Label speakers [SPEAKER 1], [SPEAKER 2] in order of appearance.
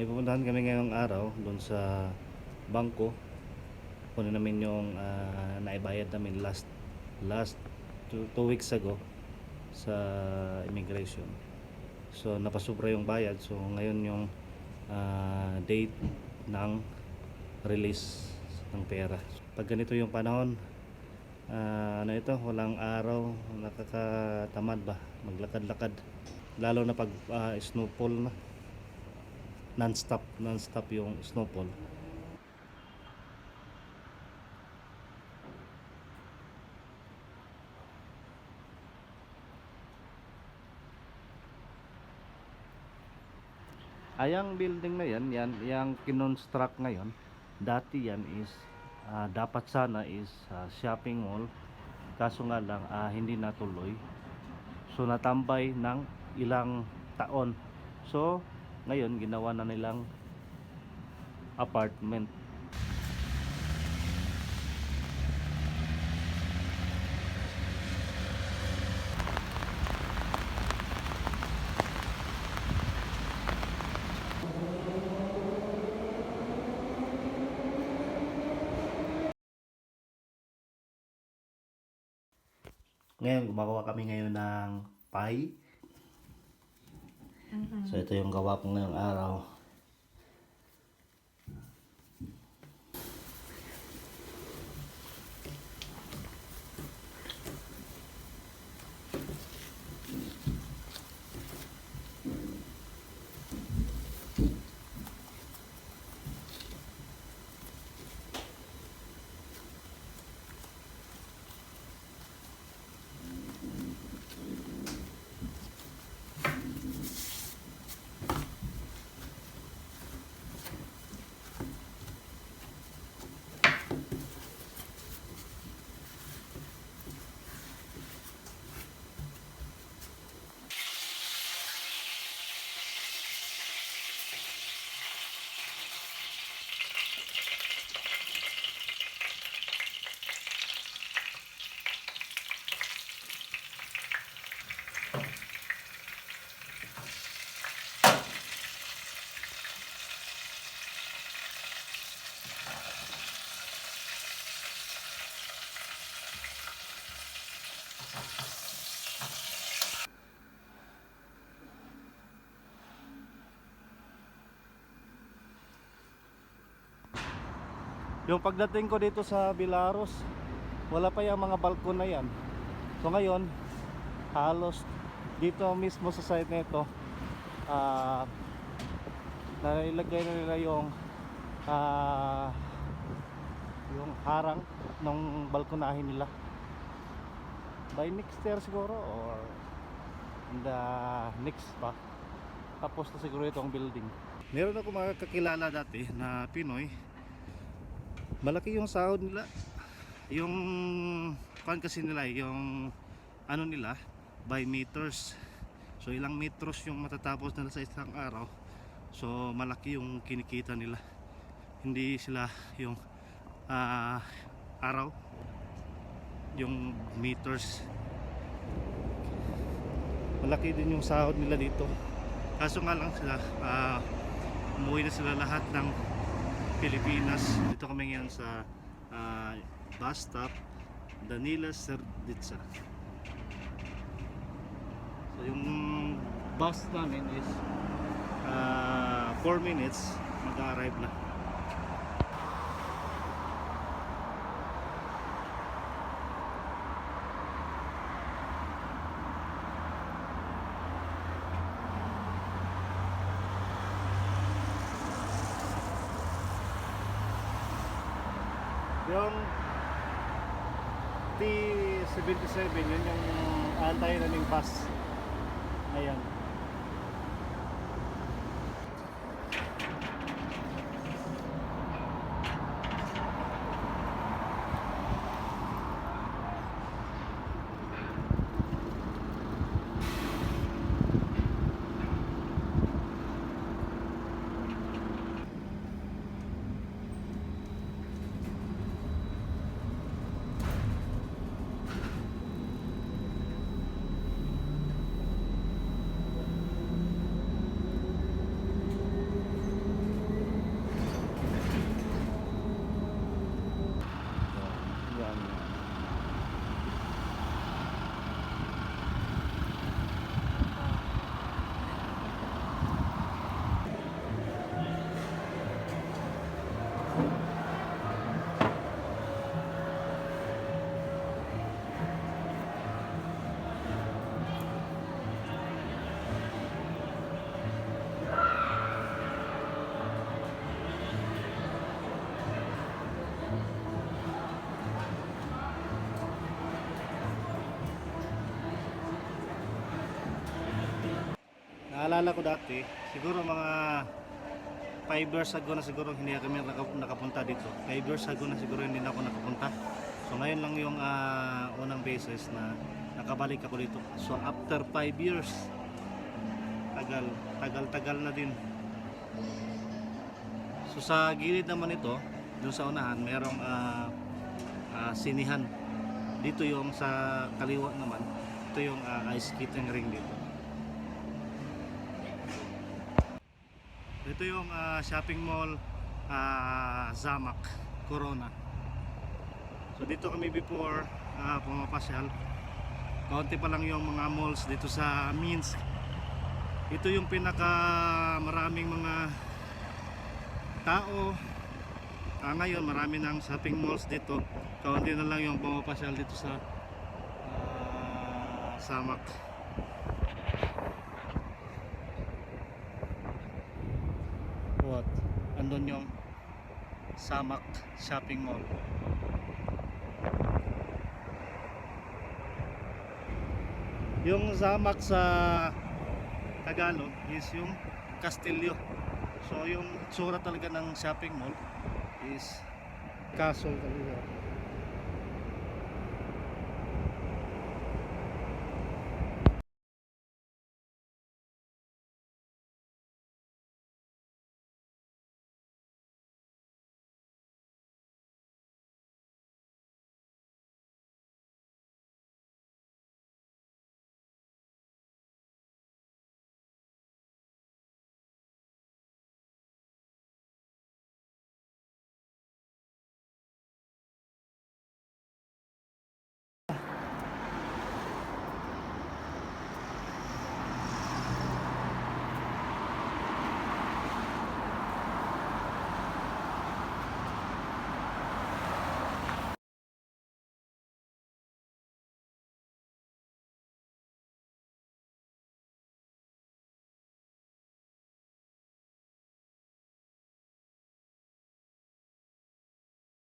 [SPEAKER 1] May pupuntahan kami ngayong araw doon sa bangko. Kunin namin yung ah, naibayad namin last last two, two weeks ago sa immigration. So napasubra yung bayad. So ngayon yung ah, date ng release ng pera. Pag ganito yung panahon, ah, ano ito, walang araw, nakakatamad ba maglakad-lakad. Lalo na pag ah, snowfall na non-stop, non-stop yung snowfall. Ayang building na yan, yan, yung kinonstruct ngayon, dati yan is, ah, dapat sana is ah, shopping mall, kaso nga lang ah, hindi natuloy. So natambay ng ilang taon. So ngayon ginawa na nilang apartment. Ngayon gumagawa kami ngayon ng pie. So ito yung gawa ko ngayong araw. Yung pagdating ko dito sa Bilaros, wala pa yung mga balkon na yan. So ngayon, halos dito mismo sa site nito, ah nailagay na nila yung ah yung harang ng balkonahin nila. By next year siguro or in the next pa. Tapos na siguro itong building. Meron ako mga kakilala dati na Pinoy malaki yung sahod nila. Yung kan kasi nila yung ano nila by meters. So ilang metros yung matatapos nila sa isang araw. So malaki yung kinikita nila. Hindi sila yung ah, araw. Yung meters. Malaki din yung sahod nila dito. Kaso nga lang sila ah, umuwi na sila lahat ng Pilipinas. Dito kami ngayon sa ah, bus stop Danila Serditsa. So yung bus namin is 4 minutes mag-arrive na. Yung T77, yun yung antay naming bus. Ayan. Naalala ko dati, siguro mga 5 years ago na siguro hindi kami naka- nakapunta dito. 5 years ago na siguro hindi na ako nakapunta. So ngayon lang yung ah, unang beses na nakabalik ako dito. So after 5 years, tagal, tagal-tagal na din. So sa gilid naman ito, dun sa unahan, merong ah, ah, sinihan. Dito yung sa kaliwa naman, ito yung ah, ice skating ring dito. Ito yung ah, shopping mall ah, Zamak, Corona. So dito kami before ah, pumapasyal. Kaunti pa lang yung mga malls dito sa Minsk. Ito yung pinaka maraming mga tao. Ah, ngayon marami ng shopping malls dito. Kaunti na lang yung pumapasyal dito sa ah, Zamak. Andun yung Samak Shopping Mall. Yung Samak sa Tagalog is yung Castillo. So yung tsura talaga ng shopping mall is castle talaga.